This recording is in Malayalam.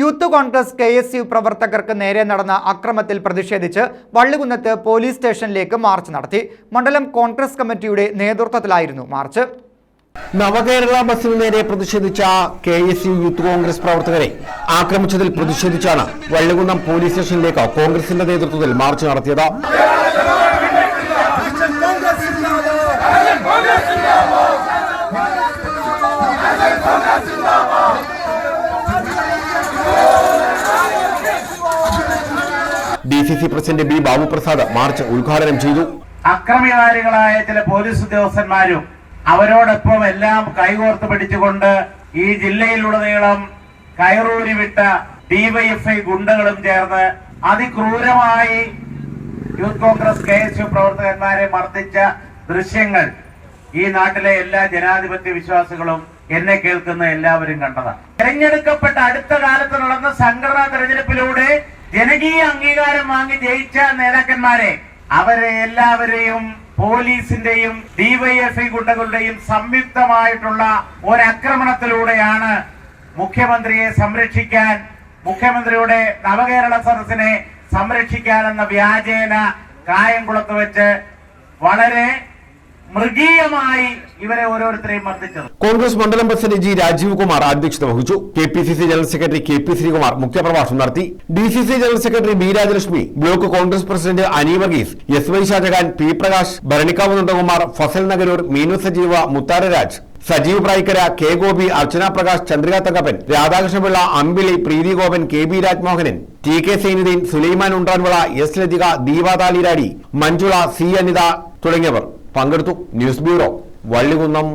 Youth Congress K S U പ്രവർത്തകർക്ക് നേരെ നടന്ന അക്രമത്തിൽ പ്രതിഷേധിച്ച് വള്ളികുന്നത്ത് പോലീസ് സ്റ്റേഷനിലേക്ക് മാർച്ച് നടത്തി. മണ്ഡലം കോൺഗ്രസ് കമ്മിറ്റിയുടെ നേതൃത്വത്തിലായിരുന്നു മാർച്ച്. നവകേരള ബസിന് നേരെ പ്രതിഷേധിച്ച K S U youth Congress പ്രവർത്തകരെ ആക്രമിച്ചതിൽ പ്രതിഷേധിച്ചാണ് വള്ളികുന്നം പോലീസ് സ്റ്റേഷനിലേക്ക് കോൺഗ്രസിന്റെ നേതൃത്വത്തിൽ മാർച്ച് നടത്തിയത്. D C C president B Babuprasad march ഉദ്ഘാടനം ചെയ്തു. അക്രമികാരികളായ ചില പോലീസ് ഉദ്യോഗസ്ഥന്മാരും അവരോടൊപ്പം എല്ലാം കൈകോർത്ത് പിടിച്ചുകൊണ്ട് ഈ ജില്ലയിലുടനീളം കയറൂരി വിട്ട ഡിവൈഎഫ്ഐ ഗുണ്ടകളും ചേർന്ന് അതിക്രൂരമായി youth Congress K S U പ്രവർത്തകന്മാരെ മർദ്ദിച്ച ദൃശ്യങ്ങൾ ഈ നാട്ടിലെ എല്ലാ ജനാധിപത്യ വിശ്വാസികളും എന്നെ കേൾക്കുന്ന എല്ലാവരും കണ്ടതാണ്. തെരഞ്ഞെടുക്കപ്പെട്ട അടുത്ത കാലത്ത് നടന്ന സംഘടനാ തെരഞ്ഞെടുപ്പിലൂടെ ജനകീയ അംഗീകാരം വാങ്ങി ജയിച്ച നേതാക്കന്മാരെ അവരെ എല്ലാവരെയും പോലീസിന്റെയും ഡിവൈഎഫ്ഐ ഗുണ്ടകളുടെയും സംയുക്തമായിട്ടുള്ള ഒരാക്രമണത്തിലൂടെയാണ് മുഖ്യമന്ത്രിയെ സംരക്ഷിക്കാൻ മുഖ്യമന്ത്രിയുടെ നവകേരള സദസ്സിനെ സംരക്ഷിക്കാനെന്ന വ്യാജേന കായംകുളത്ത് വെച്ച് വളരെ ഇവരെ ഓരോരുത്തരെയും കോൺഗ്രസ് മണ്ഡലം പ്രസിഡന്റ് ജി രാജീവ് കുമാർ അധ്യക്ഷത വഹിച്ചു. K P C C general secretary K P Sreekumar മുഖ്യപ്രഭാഷണം നടത്തി. D C C general secretary B Rajalakshmi block Congress president Ani Varghese S Y Shajahan P Prakash Bharanikkavu Nandakumar Fazal Nagaroor Meenu Sajeeva Mutthararaj Sajeev Prayikkara K Gopi Archana Prakash Chandrika Thankappan Radhakrishnapillai Ambili Preethi Gopan K B Rajmohanan T K Sainudheen Sulaiman Undranvila S Lathika ദീപാതാലിരാടി Manjula C Anitha തുടങ്ങിയവർ. പങ്കെടുത്തു. News bureau Vallikunnam.